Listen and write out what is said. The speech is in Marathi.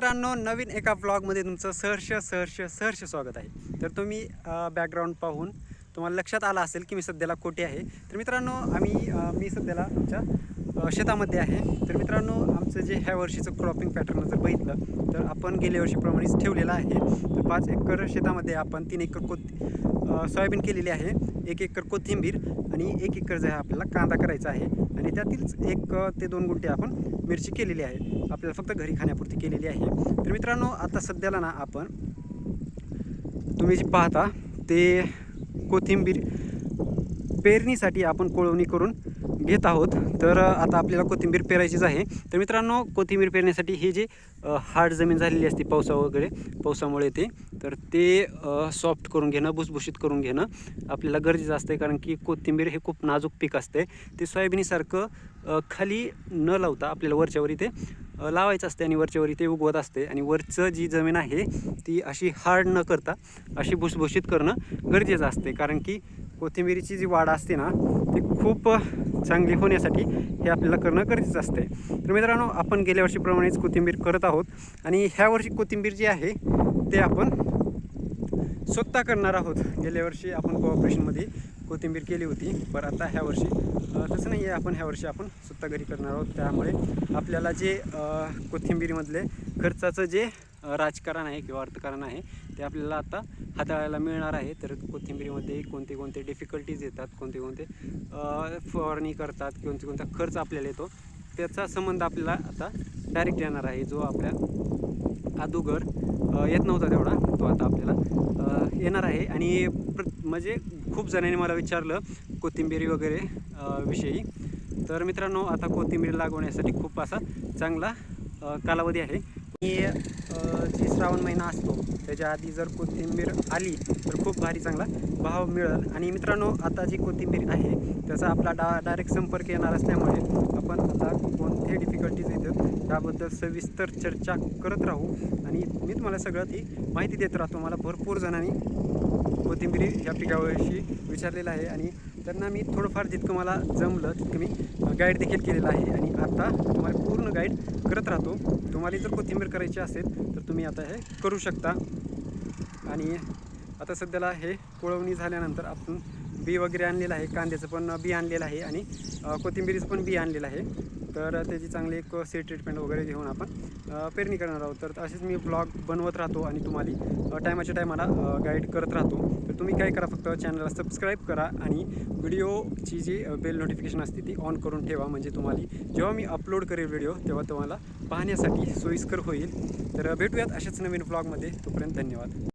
मित्रांनो नवीन एका ब्लॉगमध्ये तुमचं सहर्ष सहर्ष सहर्ष स्वागत आहे. तर तुम्ही बॅकग्राऊंड पाहून तुम्हाला लक्षात आलं असेल की मी सध्याला कोठे आहे. तर मित्रांनो आम्ही मी सध्याला आमच्या शेतामध्ये आहे. तर मित्रांनो आमचं जे ह्या वर्षीचं क्रॉपिंग पॅटर्न जर बघितलं तर आपण गेल्या वर्षीप्रमाणेच ठेवलेलं आहे. तर पाच एकर शेतामध्ये आपण तीन एकर कोथ सोयाबीन केलेली आहे एक एकर कोथिंबीर आणि एक एकर जे आहे आपल्याला कांदा करायचा आहे. आणि त्यातीलच एक ते दोन गुंठे आपण मिरची केलेली आहे. आपल्याला फक्त घरी खाण्यापुरती केलेली आहे. तर मित्रांनो आता सध्याला ना आपण तुम्ही जे पाहता ते कोथिंबीर पेरणीसाठी आपण कोळवणी करून घेत आहोत. तर आता आपल्याला कोथिंबीर पेरायचीच आहे. तर मित्रांनो कोथिंबीर पेरण्यासाठी हे जे हार्ड जमीन झालेली असते पावसा वगैरे पावसामुळे ते तर ते सॉफ्ट करून घेणं भुसभुशीत करून घेणं आपल्याला गरजेचं असतं कारण की कोथिंबीर हे खूप नाजूक पीक असते ते सोयाबीनसारखं खाली न लावता आपल्याला वरच्यावर ते लावायचं असते आणि वरच्यावरी ते उगवत असते. आणि वरचं जी जमीन आहे ती अशी हार्ड न करता अशी भुसभुशीत करणं गरजेचं असते. कारण की कोथिंबीरीची जी वाढ असते ना ती खूप चांगली होण्यासाठी हे आपल्याला करणं गरजेचं असते. तर मित्रांनो आपण गेल्या वर्षीप्रमाणेच कोथिंबीर करत आहोत. आणि ह्या वर्षी कोथिंबीर जी आहे ते आपण स्वतः करणार आहोत. गेल्या वर्षी आपण कोऑपरेशनमध्ये कोथिंबीर केली होती पण आता ह्या वर्षी तसं नाही आहे आपण ह्या वर्षी आपण स्वतः घरी करणार आहोत. त्यामुळे आपल्याला जे कोथिंबीरमधले कोथिंबीरीमधले खर्चाचं जे राजकारण आहे किंवा अर्थकारण आहे ते आपल्याला आता हाताळायला मिळणार आहे. तर कोथिंबीरीमध्ये कोणते कोणते डिफिकल्टीज येतात कोणते कोणते फवारणी करतात कोणते कोणता खर्च आपल्याला येतो त्याचा संबंध आपल्याला आता डायरेक्ट येणार आहे. जो आपल्या अदोगर येत नव्हता तेवढा तो आता आपल्याला येणार आहे. आणि प्र म्हणजे खूप जणांनी मला विचारलं कोथिंबीरी वगैरे विषयी. तर मित्रांनो आता कोथिंबीर लागवण्यासाठी खूप असा चांगला कालावधी आहे. जी श्रावण महिना असतो त्याच्या आधी जर कोथिंबीर आली तर खूप भारी चांगला भाव मिळेल. आणि मित्रांनो आता जी कोथिंबीर आहे त्याचा आपला डा डायरेक्ट संपर्क येणार असल्यामुळे आपण आता कोणते डिफिकल्टीज येतात त्याबद्दल सविस्तर चर्चा करत राहू. आणि मी तुम्हाला सगळं ती माहिती देत राहतो. मला भरपूर जणांनी कोथिंबीर या पिकाविषयी विचारलेलं आहे आणि त्यांना मी थोडंफार जितकं मला जमलं तितकं मी गाईड देखील केलेलं आहे. आणि आता तुम्हाला पूर्ण गाईड करत राहतो. तुम्हाला जर कोथिंबीर करायची असेल तर तुम्ही आता हे करू शकता. आणि आता सध्याला हे कोळवणी झाल्यानंतर आपण बी वगैरे आणलेलं आहे कांद्याचं पण बी आणलेलं आहे आणि कोथिंबीरीचं पण बी आणलेलं आहे. तर त्याची चांगली एक सी ट्रीटमेंट वगैरे घेऊन आपण पेरणी करणार आहोत. तर असेच मी ब्लॉग बनवत राहतो आणि तुम्हाला टायमाच्या टायमाला गाईड करत राहतो. तर तुम्ही काय करा फक्त चॅनलला सबस्क्राईब करा आणि व्हिडिओची जी बेल नोटिफिकेशन असते ती ऑन करून ठेवा. म्हणजे तुम्हाला जेव्हा मी अपलोड करेल व्हिडिओ तेव्हा तुम्हाला पाहण्यासाठी सोयीस्कर होईल. तर भेटूयात अशाच नवीन ब्लॉगमध्ये तोपर्यंत धन्यवाद.